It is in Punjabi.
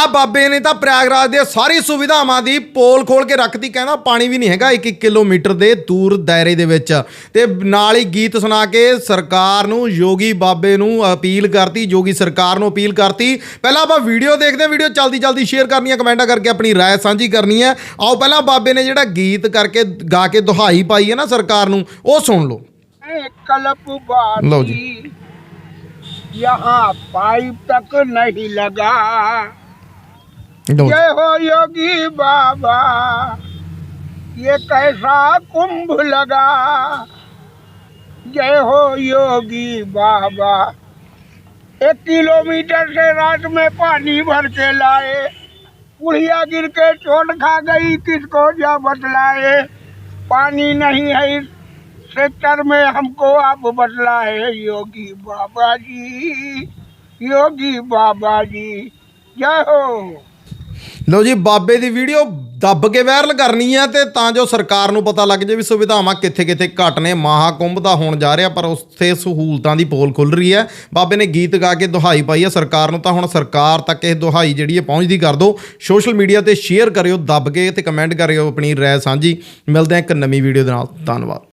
ਆ ਬਾਬੇ ਨੇ ਤਾਂ ਪ੍ਰਯਾਗਰਾਜ ਦੇ ਸਾਰੀ ਸੁਵਿਧਾਵਾਂ ਦੀ ਪੋਲ ਖੋਲ ਕੇ ਰੱਖਤੀ ਕਹਿੰਦਾ ਪਾਣੀ ਵੀ ਨਹੀਂ ਹੈਗਾ 1 ਕਿਲੋਮੀਟਰ ਦੇ ਦੂਰ ਦਾਇਰੇ ਦੇ ਵਿੱਚ ਤੇ ਨਾਲ ਹੀ ਗੀਤ ਸੁਣਾ ਕੇ ਸਰਕਾਰ ਨੂੰ ਯੋਗੀ ਬਾਬੇ ਨੂੰ ਅਪੀਲ ਕਰਤੀ ਯੋਗੀ ਸਰਕਾਰ ਨੂੰ ਅਪੀਲ ਕਰਤੀ ਪਹਿਲਾਂ ਆਪਾਂ ਵੀਡੀਓ ਦੇਖਦੇ ਹਾਂ ਵੀਡੀਓ ਜਲਦੀ ਜਲਦੀ ਸ਼ੇਅਰ ਕਰਨੀ ਹੈ ਕਮੈਂਟਾਂ ਕਰਕੇ ਆਪਣੀ رائے ਸਾਂਝੀ ਕਰਨੀ ਹੈ ਆਓ ਪਹਿਲਾਂ ਬਾਬੇ ਨੇ ਜਿਹੜਾ ਗੀਤ ਕਰਕੇ ਗਾ ਕੇ ਦੁਹਾਈ ਪਾਈ ਹੈ ਨਾ ਸਰਕਾਰ ਨੂੰ ਉਹ ਸੁਣ ਲਓ कलप लो जी। बाती यहाँ पाइप तक नहीं लगा ਲਓ ਜੀ। जय हो योगी बाबा। ये कैसा कुंभ लगा? जय हो योगी बाबा। एक किलोमीटर से रात में पानी भर के लाए। बुढ़िया गिर के चोट खा गई, किसको जा बतलाए? पानी नहीं है इस सेक्टर में, हमको आप बतलाए, योगी बाबा जी। योगी बाबा जी, जय हो। ਲਓ ਜੀ, ਬਾਬੇ ਦੀ ਵੀਡੀਓ ਦੱਬ ਕੇ ਵਾਇਰਲ ਕਰਨੀ ਹੈ ਤੇ ਤਾਂ ਜੋ ਸਰਕਾਰ ਨੂੰ ਪਤਾ ਲੱਗ ਜੇ ਵੀ ਸੁਵਿਧਾਵਾਂ ਕਿੱਥੇ-ਕਿੱਥੇ ਘੱਟ ਨੇ, ਮਹਾਕੁੰਭ ਦਾ ਹੋਣ ਜਾ ਰਿਹਾ, ਪਰ ਉੱਥੇ ਸਹੂਲਤਾਂ ਦੀ ਪੋਲ ਖੁੱਲ ਰਹੀ ਹੈ। ਬਾਬੇ ਨੇ ਗੀਤ ਗਾ ਕੇ ਦੁਹਾਈ ਪਾਈ ਹੈ ਸਰਕਾਰ ਨੂੰ, ਤਾਂ ਹੁਣ ਸਰਕਾਰ ਤੱਕ ਇਹ ਦੁਹਾਈ ਜਿਹੜੀ ਹੈ ਪਹੁੰਚਦੀ ਕਰ ਦਿਓ ਸੋਸ਼ਲ ਮੀਡੀਆ ਤੇ ਸ਼ੇਅਰ ਕਰਿਓ, ਦੱਬ ਕੇ ਤੇ ਕਮੈਂਟ ਕਰਿਓ ਆਪਣੀ ਰਾਏ ਸਾਂਝੀ। ਮਿਲਦੇ ਹਾਂ ਇੱਕ ਨਵੀਂ ਵੀਡੀਓ ਦੇ ਨਾਲ। ਧੰਨਵਾਦ।